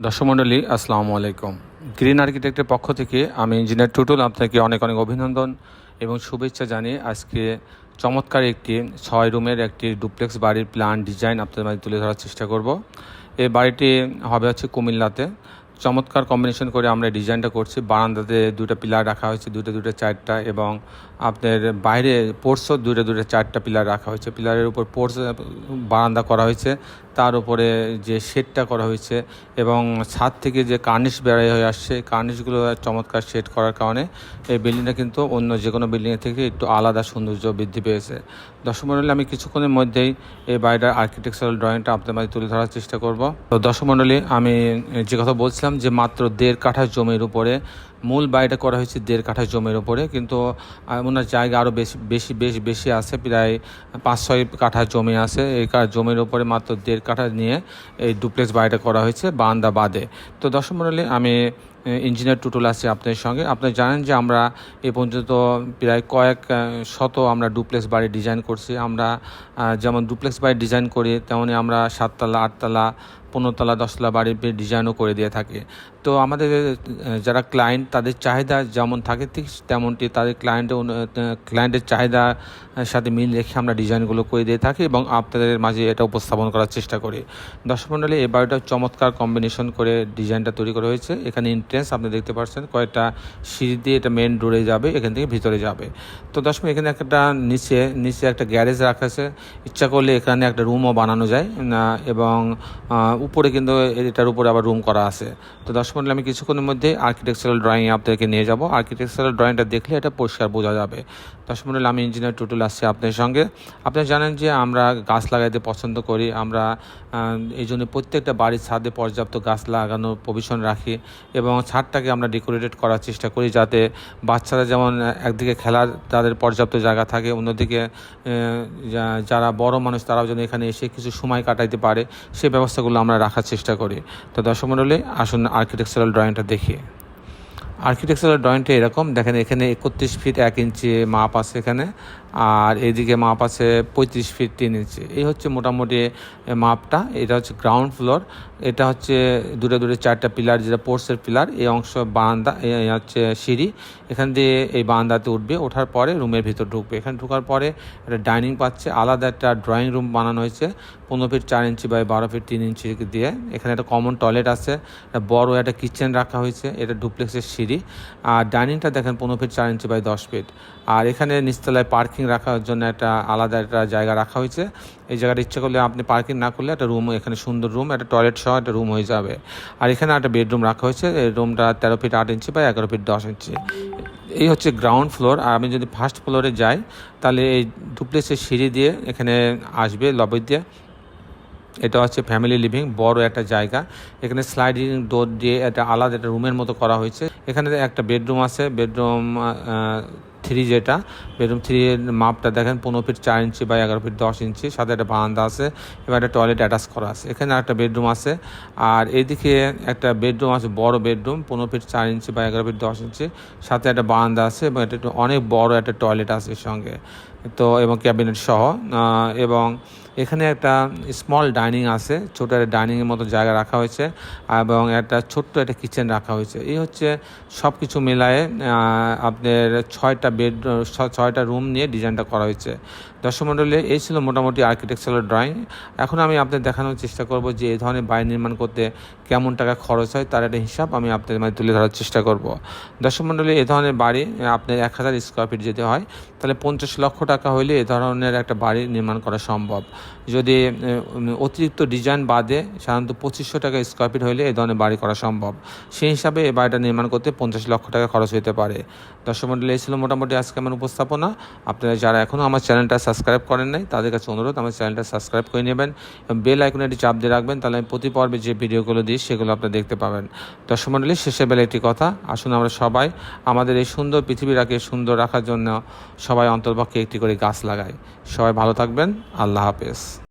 দর্শক আসসালামু আলাইকুম। গ্রিন আর্কিটেক্টের পক্ষ থেকে আমি ইঞ্জিনিয়ার টুটুল আপনাকে অনেক অনেক অভিনন্দন এবং শুভেচ্ছা জানিয়ে আজকে চমৎকার একটি ছয় রুমের একটি ডুপ্লেক্স বাড়ির প্ল্যান ডিজাইন আপনাদের মাঝে তুলে ধরার চেষ্টা করব। এই বাড়িটি হবে হচ্ছে কুমিল্লাতে। চমৎকার কম্বিনেশন করে আমরা ডিজাইনটা করছি। বারান্দাতে দুটো পিলার রাখা হয়েছে দুটো দুটো চারটা এবং আপনার বাইরে পোর্সও দুটো দুটো চারটা পিলার রাখা হয়েছে। পিলারের উপর পোর্স বারান্দা করা হয়েছে। তার উপরে যে শেডটা করা হয়েছে এবং ছাদ থেকে যে কার্নিশ বেড়াই হয়ে আসছে কার্নিশগুলো চমৎকার শেড করার কারণে এই বিল্ডিংটা কিন্তু অন্য যে কোনো বিল্ডিংয়ের থেকে একটু আলাদা সৌন্দর্য বৃদ্ধি পেয়েছে। দর্শক মণ্ডলী, আমি কিছুক্ষণের মধ্যেই এই বাড়িটার আর্কিটেকচারাল ড্রয়িংটা আপনাদের মাঝে তুলে ধরার চেষ্টা করব। তো দর্শক মণ্ডলী, আমি যে কথা বলছিলাম যে মাত্র দেড় কাঠা জমির উপরে মূল বাড়িটা করা হয়েছে দেড় কাঠা জমির ওপরে কিন্তু ওনার জায়গা আরও বেশি বেশি, বেশ, বেশি আছে, প্রায় পাঁচ, ছয় কাঠা জমি আছে। এই জমির ওপরে মাত্র দেড় কাঠা নিয়ে এই ডুপ্লেক্স বাড়িটা করা হয়েছে বান্দা বাদে। তো দর্শক মণ্ডলী আমি ইঞ্জিনিয়ার টুটুল আছি আপনাদের সঙ্গে। আপনি জানেন যে আমরা এ পর্যন্ত প্রায় কয়েক শত আমরা ডুপ্লেক্স বাড়ি ডিজাইন করছি। আমরা যেমন ডুপ্লেক্স বাড়ি ডিজাইন করি, তেমনি আমরা সাততলা, আটতলা, পনেরোতলা, দশতলা বাড়ির ডিজাইনও করে দিয়ে থাকে। তো আমাদের যারা ক্লায়েন্ট তাদের চাহিদা যেমন থাকে, ঠিক তেমনটি তাদের ক্লায়েন্টের ক্লায়েন্টের চাহিদার সাথে মিল রেখে আমরা ডিজাইনগুলো করে দিয়ে থাকি এবং আপনাদের মাঝে এটা উপস্থাপন করার চেষ্টা করি। দর্শক মণ্ডলী এই বাড়িটা চমৎকার কম্বিনেশন করে ডিজাইনটা তৈরি করা হয়েছে। এখানে এন্ট্রেন্স আপনি দেখতে পাচ্ছেন কয়েকটা সিঁড়ি দিয়ে এটা মেন ডোরে যাবে, এখান থেকে ভিতরে যাবে। তো দর্শক, এখানে একটা নিচে নিচে একটা গ্যারেজ রাখা আছে। ইচ্ছা করলে এখানে একটা রুমও বানানো যায় এবং উপরে কিন্তু এটার উপরে আবার রুম করা আছে। তো দর্শক মণ্ডলী আমি কিছুক্ষণের মধ্যে আর্কিটেকচারাল ড্রয়িং আপনাদেরকে নিয়ে যাব। আর্কিটেকচারাল ড্রয়িংটা দেখলে এটা পরিষ্কার বোঝা যাবে। দর্শক মণ্ডলী আমি ইঞ্জিনিয়ার টুটুল আসছি আপনার সঙ্গে। আপনারা জানেন যে আমরা গাছ লাগাইতে পছন্দ করি, আমরা এই জন্য প্রত্যেকটা বাড়ির ছাদে পর্যাপ্ত গাছ লাগানোর প্রভিশন রাখি, এবং ছাদটাকে আমরা ডেকোরেটেড করার চেষ্টা করি যাতে বাচ্চারা যেমন একদিকে খেলার তাদের পর্যাপ্ত জায়গা থাকে, অন্যদিকে যারা বড় মানুষ তারাও যেন এখানে এসে কিছু সময় কাটাইতে পারে সেই ব্যবস্থাগুলো আমরা রাখার চেষ্টা করি। তো দর্শক মণ্ডলী আসুন আর্কিটেকচারাল ড্রয়িংটা দেখি। আর্কিটেকচারাল ড্রয়িংটা এরকম, দেখেন এখানে একত্রিশ ফিট এক ইঞ্চি মাপ আছে এখানে। আর এদিকে মাপ আছে পঁয়ত্রিশ ফিট তিন ইঞ্চি এই হচ্ছে মোটামুটি মাপটা। এটা হচ্ছে গ্রাউন্ড ফ্লোর এটা হচ্ছে দূরে দূরে চারটা পিলার যেটা পোর্সের পিলার এই অংশ বারান্দা হচ্ছে সিঁড়ি। এখান দিয়ে এই বারান্দাতে উঠবে। ওঠার পরে রুমের ভিতর ঢুকবে। এখানে ঢোকার পরে একটা ডাইনিং পাচ্ছে। আলাদা একটা ড্রয়িং রুম বানানো হয়েছে। পনেরো ফিট চার ইঞ্চি বাই বারো ফিট তিন ইঞ্চি দিয়ে। এখানে একটা কমন টয়লেট আছে। বড় একটা কিচেন রাখা হয়েছে। এটা ডুপ্লেক্সের সিঁড়ি। আর ডাইনিংটা দেখেন পনেরো ফিট চার ইঞ্চি বাই দশ ফিট আর এখানে নিচতলায় পার্কিং রাখার জন্য একটা আলাদা একটা জায়গা রাখা হয়েছে। এই জায়গাটা ইচ্ছা করলে আপনি পার্কিং না করলে একটা রুম এখানে সুন্দর রুম একটা টয়লেট সহ একটা রুম হয়ে যাবে। আর এখানে একটা বেডরুম রাখা হয়েছে। এই রুমটা তেরো ফিট আট ইঞ্চি বা এগারো ফিট দশ ইঞ্চি এই হচ্ছে গ্রাউন্ড ফ্লোর আর আমি যদি ফার্স্ট ফ্লোরে যাই, তাহলে এই ডুপ্লেক্সের সিঁড়ি দিয়ে এখানে আসবে লবি দিয়ে। এটা হচ্ছে ফ্যামিলি লিভিং বড় একটা জায়গা। এখানে স্লাইডিং ডোর দিয়ে একটা আলাদা একটা রুমের মতো করা হয়েছে। এখানে একটা বেডরুম আছে। বেডরুম থ্রি যেটা, বেডরুম থ্রির মাপটা দেখেন, পনেরো ফিট চার ইঞ্চি বা এগারো ফিট দশ ইঞ্চি, সাথে একটা বারান্দা আছে, এবার একটা টয়লেট অ্যাটাচ করা আছে। এখানে একটা বেডরুম আছে, আর এদিকে একটা বেডরুম আছে, বড় বেডরুম, পনেরো ফিট চার ইঞ্চি বা এগারো ফিট দশ ইঞ্চি, সাথে একটা বারান্দা আছে, এবং এটা অনেক বড় একটা টয়লেট আছে এর সঙ্গে। তো, এবং ক্যাবিনেট সহ এবং এখানে একটা স্মল ডাইনিং আছে, ছোটো একটা ডাইনিংয়ের মতো জায়গা রাখা হয়েছে এবং একটা ছোট্ট একটা কিচেন রাখা হয়েছে। এই হচ্ছে সব কিছু মেলায় আপনার ছয়টা বেড ছয়টা রুম নিয়ে ডিজাইনটা করা হয়েছে। দর্শক মণ্ডলী এই ছিল মোটামুটি আর্কিটেকচারাল ড্রয়িং এখন আমি আপনাদের দেখানোর চেষ্টা করব যে এই ধরনের বাড়ি নির্মাণ করতে কেমন টাকা খরচ হয়, তার একটা হিসাব আমি আপনাদের মাঝে তুলে ধরার চেষ্টা করব। দর্শক মণ্ডলী এই ধরনের বাড়ি আপনার এক হাজার স্কোয়ার ফিট যেতে হয়, তাহলে পঞ্চাশ লক্ষ টাকা হইলে এ ধরনের একটা বাড়ি নির্মাণ করা সম্ভব। যদি অতিরিক্ত ডিজাইন বাদে সাধারণত পঁচিশশো টাকা স্কোয়ার ফিট হইলে এই ধরনের বাড়ি করা সম্ভব। সেই হিসাবে এই বাড়িটা নির্মাণ করতে পঞ্চাশ লক্ষ টাকা খরচ হতে পারে। দর্শক মণ্ডলী এই ছিল মোটামুটি আজকে আমার উপস্থাপনা। আপনারা যারা এখনও আমার চ্যানেলটা সাবস্ক্রাইব করেন নাই, তাদের কাছে অনুরোধ, আমার চ্যানেলটা সাবস্ক্রাইব করে নেবেন এবং বেল আইকনে একটি চাপ দিয়ে রাখবেন, তাহলে আমি প্রতি পর্বে যে ভিডিওগুলো দিই, সেগুলো আপনারা দেখতে পাবেন। দর্শক মণ্ডলী শেষে বেলা একটি কথা, আসুন আমরা সবাই আমাদের এই সুন্দর পৃথিবীটাকে সুন্দর রাখার জন্য সবাই অন্তর্পক্ষে একটি করে গাছ লাগাই। সবাই ভালো থাকবেন, আল্লাহ হাফেজ। Cheers.